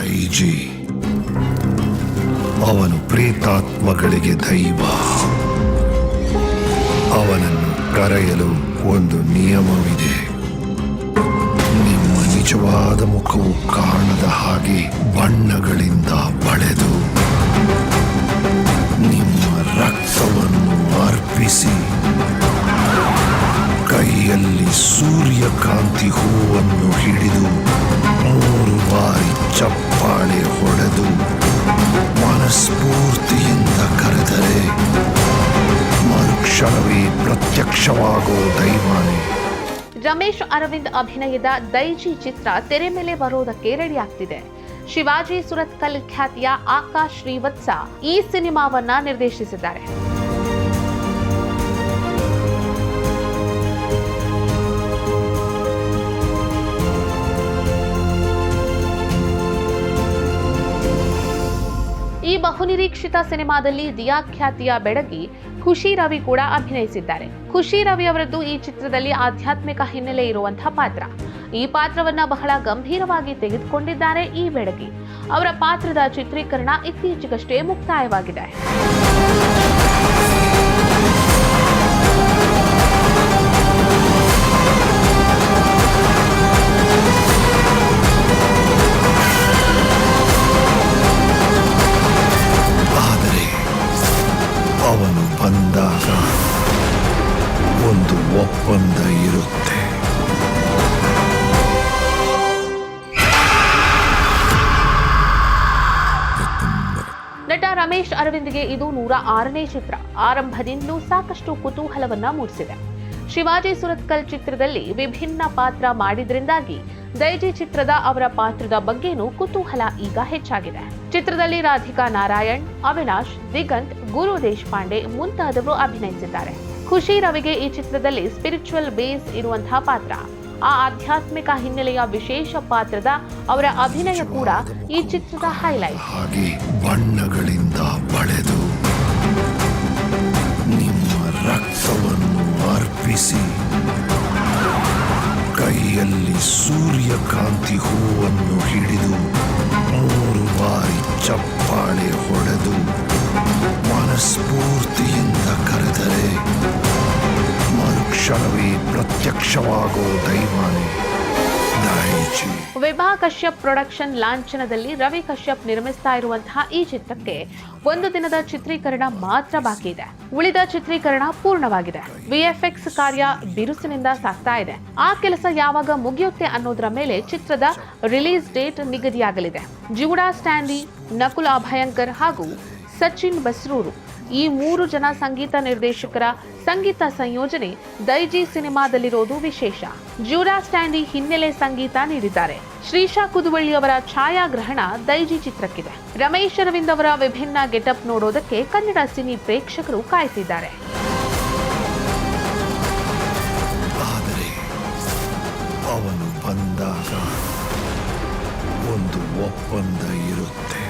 ದೈಜಿ ಅವನು ಪ್ರೇತಾತ್ಮಗಳಿಗೆ ದೈವ. ಅವನನ್ನು ಕರೆಯಲು ಒಂದು ನಿಯಮವಿದೆ. ನಿಮ್ಮ ನಿಜವಾದ ಮುಖವು ಕಾಣದ ಹಾಗೆ ಬಣ್ಣಗಳಿಂದ ಬಳೆದು ನಿಮ್ಮ ರಕ್ತವನ್ನು ಅರ್ಪಿಸಿ ಕೈಯಲ್ಲಿ ಸೂರ್ಯಕಾಂತಿ ಹೂವನ್ನು ಹಿಡಿದು ಪ್ರತ್ಯಕ್ಷವಾಗೋ ದೈವಾನೆ. ರಮೇಶ್ ಅರವಿಂದ್ ಅಭಿನಯದ ದೈಜಿ ಚಿತ್ರ ತೆರೆ ಮೇಲೆ ಬರೋದಕ್ಕೆ ರೆಡಿ ಆಗ್ತಿದೆ. ಶಿವಾಜಿ ಸುರತ್ಕಲ್ ಖ್ಯಾತಿಯ ಆಕಾಶ್ ಶ್ರೀವತ್ಸ ಈ ಸಿನಿಮಾವನ್ನ ನಿರ್ದೇಶಿಸಿದ್ದಾರೆ. ಬಹುನಿರೀಕ್ಷಿತ ಸಿನಿಮಾದಲ್ಲಿ ದಿಯಾ ಖ್ಯಾತಿಯ ಬೆಡಗಿ ಖುಷಿ ರವಿ ಕೂಡ ಅಭಿನಯಿಸಿದ್ದಾರೆ. ಖುಷಿ ರವಿ ಅವರದ್ದು ಈ ಚಿತ್ರದಲ್ಲಿ ಆಧ್ಯಾತ್ಮಿಕ ಹಿನ್ನೆಲೆ ಇರುವಂತಹ ಪಾತ್ರ. ಈ ಪಾತ್ರವನ್ನ ಬಹಳ ಗಂಭೀರವಾಗಿ ತೆಗೆದುಕೊಂಡಿದ್ದಾರೆ ಈ ಬೆಡಗಿ. ಅವರ ಪಾತ್ರದ ಚಿತ್ರೀಕರಣ ಇತ್ತೀಚೆಗಷ್ಟೇ ಮುಕ್ತಾಯವಾಗಿದೆ. ಒಪ್ಪಂದ ನಟ ರಮೇಶ್ ಅರವಿಂದ್ಗೆ ಇದು ನೂರ ಆರನೇ ಚಿತ್ರ. ಆರಂಭದಿಂದಲೂ ಸಾಕಷ್ಟು ಕುತೂಹಲವನ್ನ ಮೂಡಿಸಿದೆ. ಶಿವಾಜಿ ಸುರತ್ಕಲ್ ಚಿತ್ರದಲ್ಲಿ ವಿಭಿನ್ನ ಪಾತ್ರ ಮಾಡಿದ್ರಿಂದಾಗಿ ದೈಜಿ ಚಿತ್ರದ ಅವರ ಪಾತ್ರದ ಬಗ್ಗೆನೂ ಕುತೂಹಲ ಈಗ ಹೆಚ್ಚಾಗಿದೆ. ಚಿತ್ರದಲ್ಲಿ ರಾಧಿಕಾ ನಾರಾಯಣ್, ಅವಿನಾಶ್, ದಿಗಂತ್, ಗುರು ದೇಶಪಾಂಡೆ ಮುಂತಾದವರು ಅಭಿನಯಿಸಿದ್ದಾರೆ. ಖುಷಿ ರವಿಗೆ ಈ ಚಿತ್ರದಲ್ಲಿ ಸ್ಪಿರಿಚುವಲ್ ಬೇಸ್ ಇರುವಂತಹ ಪಾತ್ರ. ಆ ಆಧ್ಯಾತ್ಮಿಕ ಹಿನ್ನೆಲೆಯ ವಿಶೇಷ ಪಾತ್ರದ ಅವರ ಅಭಿನಯ ಕೂಡ ಈ ಚಿತ್ರದ ಹೈಲೈಟ್ ಹಾಗೆ ಬಣ್ಣಗಳಿಂದ ಬಳೆದು ನಿಮ್ಮ ರಕ್ತವನ್ನು ಅರ್ಪಿಸಿ ಕೈಯಲ್ಲಿ ಸೂರ್ಯಕಾಂತಿ ಹೂವನ್ನು ಮರುಕ್ಷಣವೇ ಪ್ರತ್ಯಕ್ಷವಾಗೋ ದೈವಾನೆ ವಿಭಾ ಕಶ್ಯಪ್ ಪ್ರೊಡಕ್ಷನ್ ಲಾಂಛನದಲ್ಲಿ ರವಿ ಕಶ್ಯಪ್ ನಿರ್ಮಿಸ್ತಾ ಇರುವಂತಹ ಈ ಚಿತ್ರಕ್ಕೆ ಒಂದು ದಿನದ ಚಿತ್ರೀಕರಣ ಮಾತ್ರ ಬಾಕಿ ಇದೆ. ಉಳಿದ ಚಿತ್ರೀಕರಣ ಪೂರ್ಣವಾಗಿದೆ. ವಿಎಫ್ಎಕ್ಸ್ ಕಾರ್ಯ ಬಿರುಸಿನಿಂದ ಸಾಗ್ತಾ ಇದೆ. ಆ ಕೆಲಸ ಯಾವಾಗ ಮುಗಿಯುತ್ತೆ ಅನ್ನೋದರ ಮೇಲೆ ಚಿತ್ರದ ರಿಲೀಸ್ ಡೇಟ್ ನಿಗದಿಯಾಗಲಿದೆ. ಜೂಡಾ ಸ್ಟ್ಯಾನ್ಲಿ ನಕುಲ್ ಅಭಯಂಕರ್ ಹಾಗೂ ಸಚಿನ್ ಬಸ್ರೂರು ಈ ಮೂರು ಜನ ಸಂಗೀತ ನಿರ್ದೇಶಕರ ಸಂಗೀತ ಸಂಯೋಜನೆ ದೈಜಿ ಸಿನಿಮಾದಲ್ಲಿರೋದು ವಿಶೇಷ. ಜ್ಯೂರಾ ಸ್ಟ್ಯಾಂಡಿ ಹಿನ್ನೆಲೆ ಸಂಗೀತ ನೀಡಿದ್ದಾರೆ. ಶ್ರೀಶಾ ಕುದುವಳ್ಳಿ ಅವರ ಛಾಯಾಗ್ರಹಣ ದೈಜಿ ಚಿತ್ರಕ್ಕಿದೆ. ರಮೇಶ್ ಅರವಿಂದ್ ಅವರ ವಿಭಿನ್ನ ಗೆಟಪ್ ನೋಡೋದಕ್ಕೆ ಕನ್ನಡ ಸಿನಿ ಪ್ರೇಕ್ಷಕರು ಕಾಯ್ತಿದ್ದಾರೆ. ಒಂದು ಒಪ್ಪಂದ ಇರುತ್ತೆ.